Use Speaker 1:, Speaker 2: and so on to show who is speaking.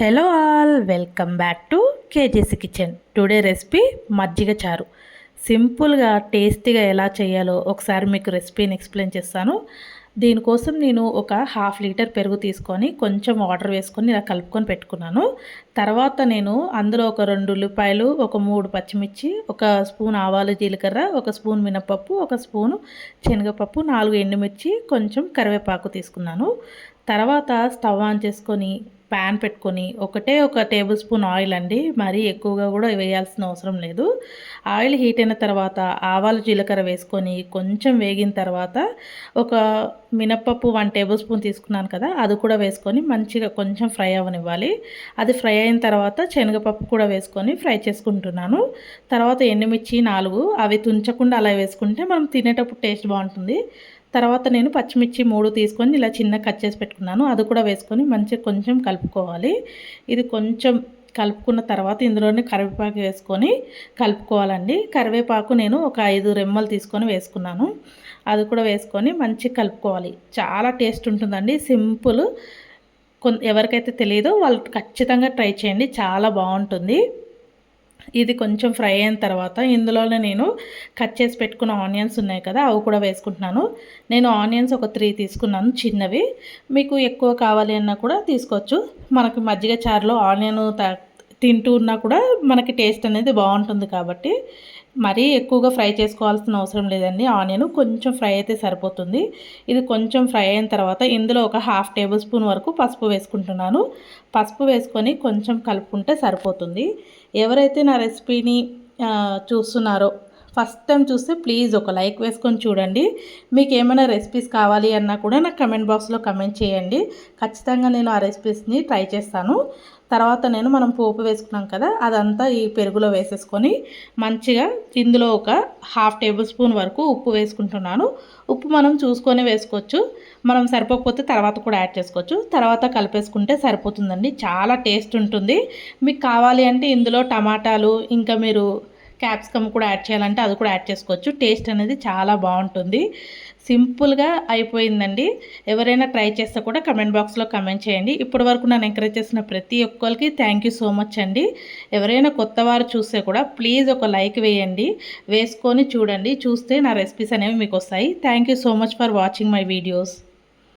Speaker 1: Hello all welcome back to KGC kitchen. Today recipe మజ్జిగ చారు. సింపుల్గా టేస్టీగా ఎలా చేయాలో ఒకసారి మీకు రెసిపీని ఎక్స్ప్లెయిన్ చేస్తాను. దీనికోసం నేను ఒక హాఫ్ లీటర్ పెరుగు తీసుకొని కొంచెం వాటర్ వేసుకొని ఇలా కలుపుకొని పెట్టుకున్నాను. తర్వాత నేను అందులో ఒక రెండు ఉల్లిపాయలు ఒక మూడు పచ్చిమిర్చి ఒక స్పూన్ ఆవాలు జీలకర్ర ఒక స్పూన్ మినపప్పు ఒక స్పూను శనగపప్పు నాలుగు ఎండుమిర్చి కొంచెం కరివేపాకు తీసుకున్నాను. తర్వాత స్టవ్ ఆన్ చేసుకొని ప్యాన్ పెట్టుకొని ఒకటే ఒక టేబుల్ స్పూన్ ఆయిల్ అండి. మరీ ఎక్కువగా కూడా వేయాల్సిన అవసరం లేదు. ఆయిల్ హీట్ అయిన తర్వాత ఆవాలు జీలకర్ర వేసుకొని కొంచెం వేగిన తర్వాత ఒక మినప్పప్పు వన్ టేబుల్ స్పూన్ తీసుకున్నాను కదా అది కూడా వేసుకొని మంచిగా కొంచెం ఫ్రై అవ్వనివ్వాలి అది ఫ్రై అయిన తర్వాత శనగపప్పు కూడా వేసుకొని ఫ్రై చేసుకుంటున్నాను. తర్వాత ఎండుమిర్చి నాలుగు అవి తుంచకుండా అలా వేసుకుంటే మనం తినేటప్పుడు టేస్ట్ బాగుంటుంది. తర్వాత నేను పచ్చిమిర్చి మూడు తీసుకొని ఇలా చిన్న కట్ చేసి పెట్టుకున్నాను. అది కూడా వేసుకొని మంచిగా కొంచెం కలుపుకోవాలి. ఇది కొంచెం కలుపుకున్న తర్వాత ఇందులోనే కరివేపాకు వేసుకొని కలుపుకోవాలండి. కరివేపాకు నేను ఒక ఐదు రెమ్మలు తీసుకొని వేసుకున్నాను. అది కూడా వేసుకొని మంచిగా కలుపుకోవాలి. చాలా టేస్ట్ ఉంటుందండి. సింపుల్. కొ ఎవరికైతే తెలియదో వాళ్ళు ఖచ్చితంగా ట్రై చేయండి. చాలా బాగుంటుంది. ఇది కొంచెం ఫ్రై అయిన తర్వాత ఇందులోనే నేను కట్ చేసి పెట్టుకున్న ఆనియన్స్ ఉన్నాయి కదా అవి కూడా వేసుకుంటున్నాను. నేను ఆనియన్స్ ఒక త్రీ తీసుకున్నాను చిన్నవి. మీకు ఎక్కువ కావాలి అన్నా కూడా తీసుకోవచ్చు. మనకి మజ్జిగ చారులో ఆనియన్ తింటూ ఉన్నా కూడా మనకి టేస్ట్ అనేది బాగుంటుంది కాబట్టి మరీ ఎక్కువగా ఫ్రై చేసుకోవాల్సిన అవసరం లేదండి. ఆనియన్ కొంచెం ఫ్రై అయితే సరిపోతుంది. ఇది కొంచెం ఫ్రై అయిన తర్వాత ఇందులో ఒక హాఫ్ టేబుల్ స్పూన్ వరకు పసుపు వేసుకుంటున్నాను. పసుపు వేసుకొని కొంచెం కలుపుకుంటే సరిపోతుంది. ఎవరైతే నా రెసిపీని చూస్తున్నారో ఫస్ట్ టైం చూస్తే ప్లీజ్ ఒక లైక్ వేసుకొని చూడండి. మీకు ఏమైనా రెసిపీస్ కావాలి అన్నా కూడా నాకు కమెంట్ బాక్స్లో కమెంట్ చేయండి. ఖచ్చితంగా నేను ఆ రెసిపీస్ని ట్రై చేస్తాను. తర్వాత నేను మనం పోపు వేసుకున్నాం కదా అదంతా ఈ పెరుగులో వేసేసుకొని మంచిగా ఇందులో ఒక హాఫ్ టేబుల్ స్పూన్ వరకు ఉప్పు వేసుకుంటున్నాను. ఉప్పు మనం చూసుకొని వేసుకోవచ్చు. మనం సరిపోకపోతే తర్వాత కూడా యాడ్ చేసుకోవచ్చు. తర్వాత కలిపేసుకుంటే సరిపోతుందండి. చాలా టేస్ట్ ఉంటుంది. మీకు కావాలి అంటే ఇందులో టమాటాలు ఇంకా మీరు క్యాప్సికమ్ కూడా యాడ్ చేయాలంటే అది కూడా యాడ్ చేసుకోవచ్చు. టేస్ట్ అనేది చాలా బాగుంటుంది. సింపుల్గా అయిపోయిందండి. ఎవరైనా ట్రై చేస్తే కూడా కమెంట్ బాక్స్లో కమెంట్ చేయండి. ఇప్పటి వరకు నన్ను ఎంకరేజ్ చేసిన ప్రతి ఒక్కరికి థ్యాంక్ యూ సో మచ్ అండి. ఎవరైనా కొత్త వారు చూస్తే కూడా ప్లీజ్ ఒక లైక్ వేయండి. వేసుకొని చూడండి. చూస్తే నా రెసిపీస్ అనేవి మీకు వస్తాయి. Thank you so much for watching my videos.